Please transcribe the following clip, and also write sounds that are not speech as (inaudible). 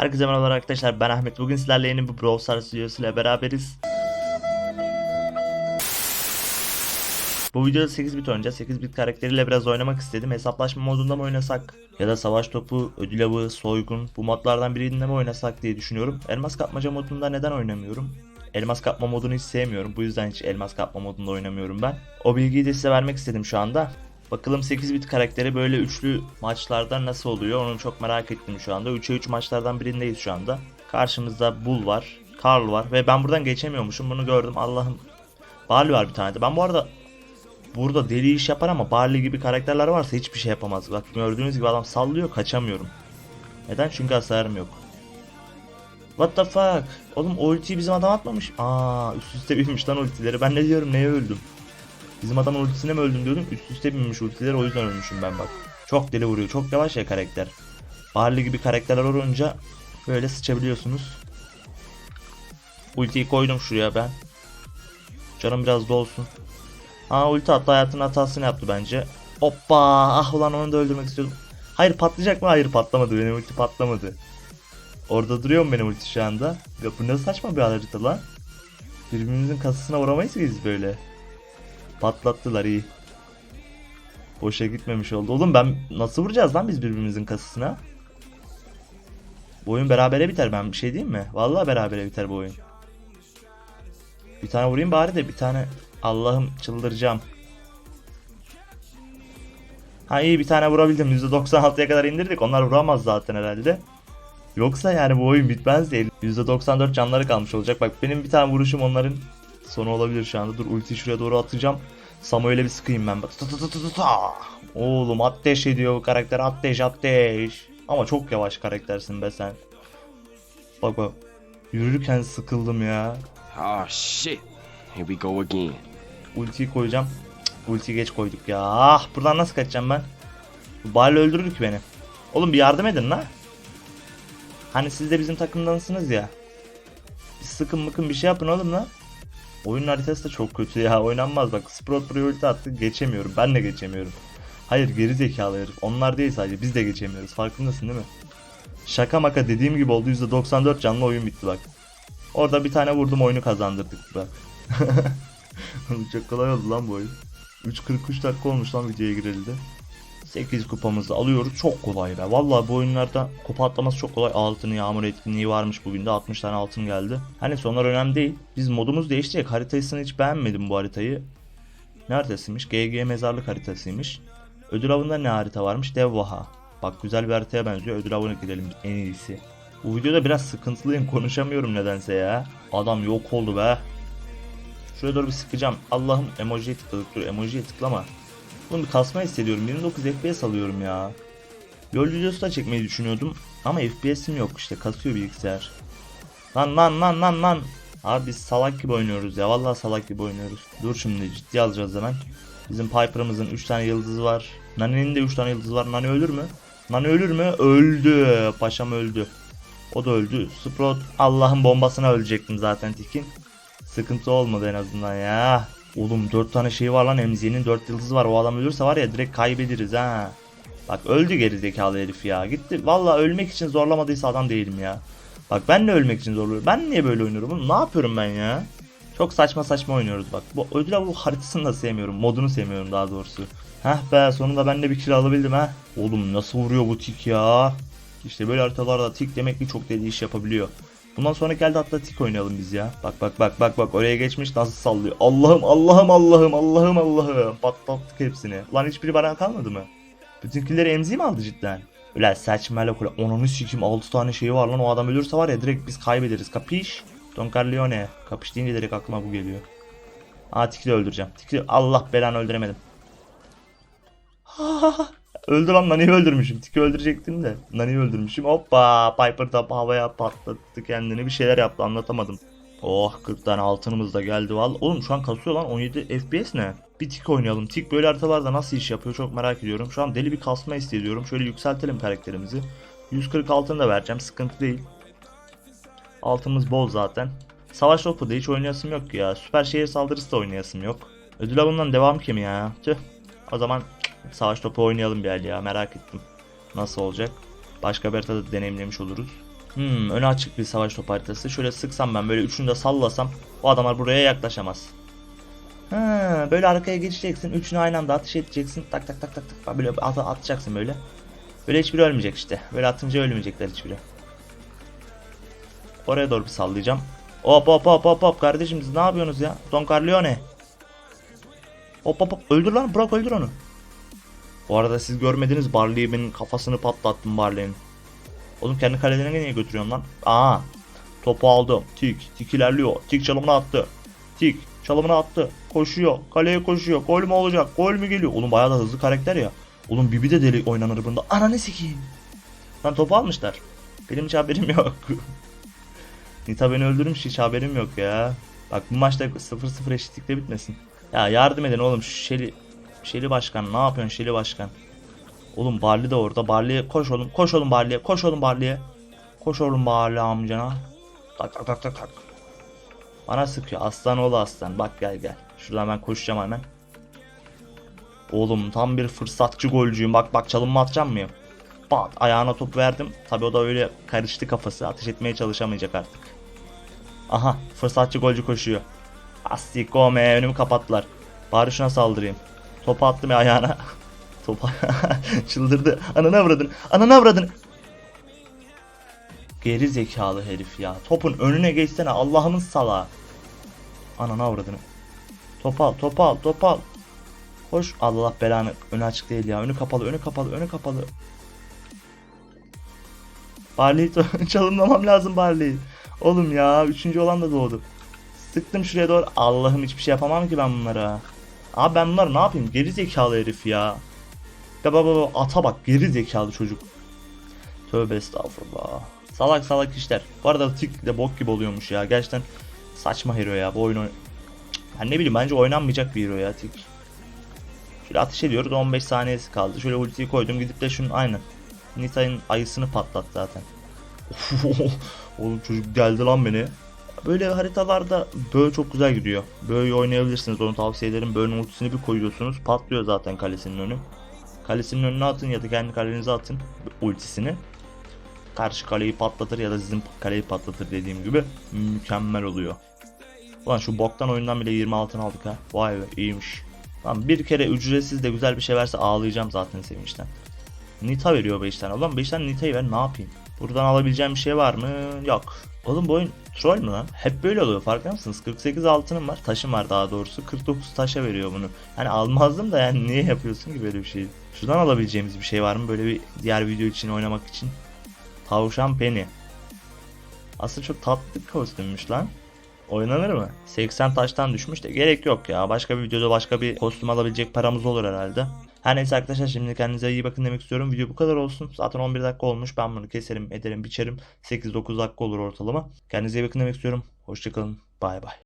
Herkese merhaba arkadaşlar ben Ahmet. Bugün sizlerle yeni bir Brawl Stars videosuyla beraberiz. Bu videoda 8 bit oynayacağız. 8 bit karakteriyle biraz oynamak istedim. Hesaplaşma modunda mı oynasak? Ya da savaş topu, ödül avı, soygun bu modlardan birinde mi oynasak diye düşünüyorum. Elmas kapmaca modunda neden oynamıyorum? Elmas kapma modunu hiç sevmiyorum. Bu yüzden hiç elmas kapma modunda oynamıyorum ben. O bilgiyi de size vermek istedim şu anda. Bakalım 8 bit karakteri böyle üçlü maçlarda nasıl oluyor onu çok merak ettim şu anda. 3'e 3 maçlardan birindeyiz şu anda. Karşımızda Bull var, Carl var ve ben buradan geçemiyormuşum bunu gördüm Allah'ım. Barley var bir tane de. Ben bu arada burada deli iş yapar ama Barley gibi karakterler varsa hiçbir şey yapamaz. Bak gördüğünüz gibi adam sallıyor kaçamıyorum. Neden? Çünkü hasarım yok. What the fuck? Oğlum ultiyi bizim adam atmamış. Aa üst üste binmiş lan ultileri. Ben ne diyorum neye öldüm? Bizim adamın ultisine mi öldüm diyordum. Üst üste binmiş ultiler o yüzden ölmüşüm ben bak. Çok deli vuruyor. Çok yavaş ya karakter. Barley gibi karakterler olunca böyle sıçabiliyorsunuz. Ultiyi koydum şuraya ben. Canım biraz dolsun. Aa ulti attı hayatın hatasını yaptı bence. Hoppa ah ulan onu da öldürmek istiyordum. Hayır patlayacak mı? Hayır patlamadı. Benim ulti patlamadı. Orada duruyor mu benim ulti şu anda? Ya bu ne saçma bir harita lan. Birbirimizin kasasına vuramayız ki biz böyle. Patlattılar iyi. Boşa gitmemiş oldu. Oğlum ben nasıl vuracağız lan biz birbirimizin kasasına? Bu oyun berabere biter ben bir şey diyeyim mi? Vallahi berabere biter bu oyun. Bir tane vurayım bari de bir tane Allah'ım çıldıracağım. Ha iyi bir tane vurabildim. %96'ya kadar indirdik. Onlar vuramaz zaten herhalde. Yoksa yani bu oyun bitmez değil. %94 canları kalmış olacak. Bak benim bir tane vuruşum onların sonu olabilir şu anda. Dur ulti şuraya doğru atacağım. Samuel'e bir sıkayım ben. Ta ta ta ta ta. Oğlum ateş ediyor bu karakter. Ateş ateş. Ama çok yavaş karaktersin be sen. Bak bak. Yürürken sıkıldım ya. Oh shit. Here we go again. Ultiyi koyacağım. Cık, ultiyi geç koyduk ya. Ah buradan nasıl kaçacağım ben? Bu Bali öldürür ki beni. Oğlum bir yardım edin la. Hani siz de bizim takımdansınız ya. Bir sıkın mıkın bir şey yapın oğlum la. Oyun haritası da çok kötü ya. Oynanmaz bak. Sprout ulti attı. Geçemiyorum. Ben de geçemiyorum. Hayır geri zekalı herif. Onlar değil sadece. Biz de geçemiyoruz. Farkındasın değil mi? Şaka maka dediğim gibi oldu. %94 canlı oyun bitti bak. Orada bir tane vurdum oyunu kazandırdık bak. (laughs) Çok kolay oldu lan bu oyun. 3.43 dakika olmuş lan videoya girildi. 8 kupamızı alıyoruz. Çok kolay be. Vallahi bu oyunlarda kupa atlaması çok kolay. Altın yağmur etkinliği varmış bugün de 60 tane altın geldi. Hani sonlar önemli değil. Biz modumuz değişecek. Haritasını hiç beğenmedim bu haritayı. Ne haritasıymış? GG mezarlık haritasıymış. Ödül avında ne harita varmış? Devvaha. Bak güzel bir haritaya benziyor. Ödül avına gidelim en iyisi. Bu videoda biraz sıkıntılıyım. Konuşamıyorum nedense ya. Adam yok oldu be. Şuraya doğru bir sıkacağım. Allah'ım emojiye tıkladık. Dur emojiye tıklama. Bunu kasma hissediyorum. 29 FPS alıyorum ya. LoL videosu da çekmeyi düşünüyordum. Ama FPS'im yok işte. Kasıyor bilgisayar. Lan lan lan lan lan. Abi biz salak gibi oynuyoruz ya. Vallahi salak gibi oynuyoruz. Dur şimdi ciddi alacağız hemen. Bizim Piper'ımızın 3 tane yıldızı var. Nani'nin de 3 tane yıldızı var. Nani ölür mü? Nani ölür mü? Öldü. Paşam öldü. O da öldü. Sprout Allah'ın bombasına ölecektim zaten Tikin. Sıkıntı olmadı en azından ya. Oğlum 4 tane şey var lan Emzi'nin 4 yıldızı var. O adam ölürse var ya direkt kaybederiz ha. Bak öldü geri zekalı herif ya. Gitti. Valla ölmek için zorlamadıysa adam değilim ya. Bak ben de ölmek için zorluyorum. Ben niye böyle oynuyorum? Oğlum, ne yapıyorum ben ya? Çok saçma saçma oynuyoruz bak. Bu ödül avı haritasını da sevmiyorum. Modunu sevmiyorum daha doğrusu. Heh be sonunda ben de bir kill alabildim ha. Oğlum nasıl vuruyor bu tik ya? İşte böyle haritalarda tik demek ki çok deli iş yapabiliyor. Bundan sonra geldi hatta tik oynayalım biz ya. Bak bak bak bak bak oraya geçmiş nasıl sallıyor. Allah'ım Allah'ım Allah'ım Allah'ım Allah'ım. Patlattık hepsini. Lan hiçbiri bana kalmadı mı? Bütünkilleri emzi mi aldı cidden? Ulan saçmalık ulan. Onunu sikim 6 tane şeyi var lan o adam ölürse var ya direkt biz kaybederiz. Kapiş? Don Carleone. Kapış deyince direkt aklıma bu geliyor. Aa Tik'i de öldüreceğim. Tik'i Allah belanı öldüremedim. (laughs) Öldü lan Nani'yi öldürmüşüm. Tiki öldürecektim de. Nani'yi öldürmüşüm. Hoppa Piper da havaya patlattı kendini. Bir şeyler yaptı anlatamadım. Oh 40 tane altınımız da geldi val. Oğlum şu an kasıyor lan 17 FPS ne? Bir tik oynayalım. Tik böyle haritalarda nasıl iş yapıyor çok merak ediyorum. Şu an deli bir kasma hissediyorum. Şöyle yükseltelim karakterimizi. 140 altın da vereceğim sıkıntı değil. Altımız bol zaten. Savaş topu da hiç oynayasım yok ya. Süper şehir saldırısı da oynayasım yok. Ödül avından devam kim ya? Tüh. O zaman savaş topu oynayalım bir el ya merak ettim. Nasıl olacak? Başka bir haritada deneyimlemiş oluruz. Hmm, öne açık bir savaş top haritası. Şöyle sıksam ben böyle üçünü de sallasam o adamlar buraya yaklaşamaz. Ha, böyle arkaya geçeceksin. Üçünü aynı anda ateş edeceksin. Tak tak tak tak tak. Böyle at atacaksın böyle. Böyle hiçbiri ölmeyecek işte. Böyle atınca ölmeyecekler hiçbiri. Oraya doğru bir sallayacağım. Hop hop hop hop hop kardeşim siz ne yapıyorsunuz ya? Don Corleone. Hop hop hop öldür lan bırak öldür onu. Bu arada siz görmediniz Barley'i kafasını patlattım Barley'in. Oğlum kendi kalelerine niye götürüyorsun lan? Aa. Topu aldım. Tik. Tik ilerliyor. Tik çalımına attı. Tik çalımına attı. Koşuyor. Kaleye koşuyor. Gol mü olacak? Gol mü geliyor? Oğlum bayağı da hızlı karakter ya. Oğlum Bibi de deli oynanır bunda. Ananı sikeyim. Lan topu almışlar. Benim hiç haberim yok. (laughs) Nita beni öldürmüş hiç haberim yok ya. Bak bu maçta 0-0 eşitlikle bitmesin. Ya yardım edin oğlum şu Şeli Şeli başkan ne yapıyorsun Şeli başkan? Oğlum Barley de orada. Barley'e koş oğlum. Koş oğlum Barley'e. Koş oğlum Barley'e. Koş oğlum Barley amcana. Tak tak tak tak tak. Bana sıkıyor. Aslan oğlu aslan. Bak gel gel. Şuradan ben koşacağım hemen. Oğlum tam bir fırsatçı golcüyüm. Bak bak çalınma atacağım mıyım? Bat ayağına top verdim. Tabi o da öyle karıştı kafası. Ateş etmeye çalışamayacak artık. Aha fırsatçı golcü koşuyor. Astikome önümü kapattılar. Bari şuna saldırayım. Topu attım ya ayağına. (laughs) Topu (laughs) çıldırdı. Ananı avradın. Ananı avradın. Geri zekalı herif ya. Topun önüne geçsene Allah'ımın salağı. Ananı avradını. Top al, top al, top al. Koş. Allah belanı. Önü açık değil ya. Önü kapalı, önü kapalı, önü kapalı. Barley'i (laughs) çalımlamam lazım Barley'i. Oğlum ya. Üçüncü olan da doğdu. Sıktım şuraya doğru. Allah'ım hiçbir şey yapamam ki ben bunlara. Abi ben bunları ne yapayım? Geri zekalı herif ya. Ya baba baba ata bak geri zekalı çocuk. Tövbe estağfurullah. Salak salak işler. Bu arada tik de bok gibi oluyormuş ya. Gerçekten saçma hero ya. Bu oyun Ben ne bileyim bence oynanmayacak bir hero ya tik. Şöyle ateş ediyoruz 15 saniyesi kaldı. Şöyle ultiyi koydum gidip de şunun aynı. Nita'nın ayısını patlat zaten. (laughs) Oğlum çocuk geldi lan beni. Böyle haritalarda Böğ çok güzel gidiyor. Böğ'ü oynayabilirsiniz onu tavsiye ederim. Böğ'ün ultisini bir koyuyorsunuz patlıyor zaten kalesinin önü. Kalesinin önüne atın ya da kendi kalenize atın ultisini. Karşı kaleyi patlatır ya da sizin kaleyi patlatır dediğim gibi mükemmel oluyor. Ulan şu boktan oyundan bile 20 altın aldık ha. Vay be iyiymiş. Lan bir kere ücretsiz de güzel bir şey verse ağlayacağım zaten sevinçten. Nita veriyor 5 tane. Ulan 5 tane Nita'yı ver ne yapayım? Buradan alabileceğim bir şey var mı? Yok. Oğlum bu oyun troll mü lan? Hep böyle oluyor farkında mısınız? 48 altınım var. Taşım var daha doğrusu. 49 taşa veriyor bunu. Hani almazdım da yani niye yapıyorsun ki böyle bir şeyi? Şuradan alabileceğimiz bir şey var mı? Böyle bir diğer video için oynamak için. Tavşan Penny. Aslında çok tatlı bir kostümmüş lan. Oynanır mı? 80 taştan düşmüş de gerek yok ya. Başka bir videoda başka bir kostüm alabilecek paramız olur herhalde. Her neyse arkadaşlar şimdi kendinize iyi bakın demek istiyorum. Video bu kadar olsun. Zaten 11 dakika olmuş. Ben bunu keserim, ederim, biçerim. 8-9 dakika olur ortalama. Kendinize iyi bakın demek istiyorum. Hoşçakalın. Bay bay.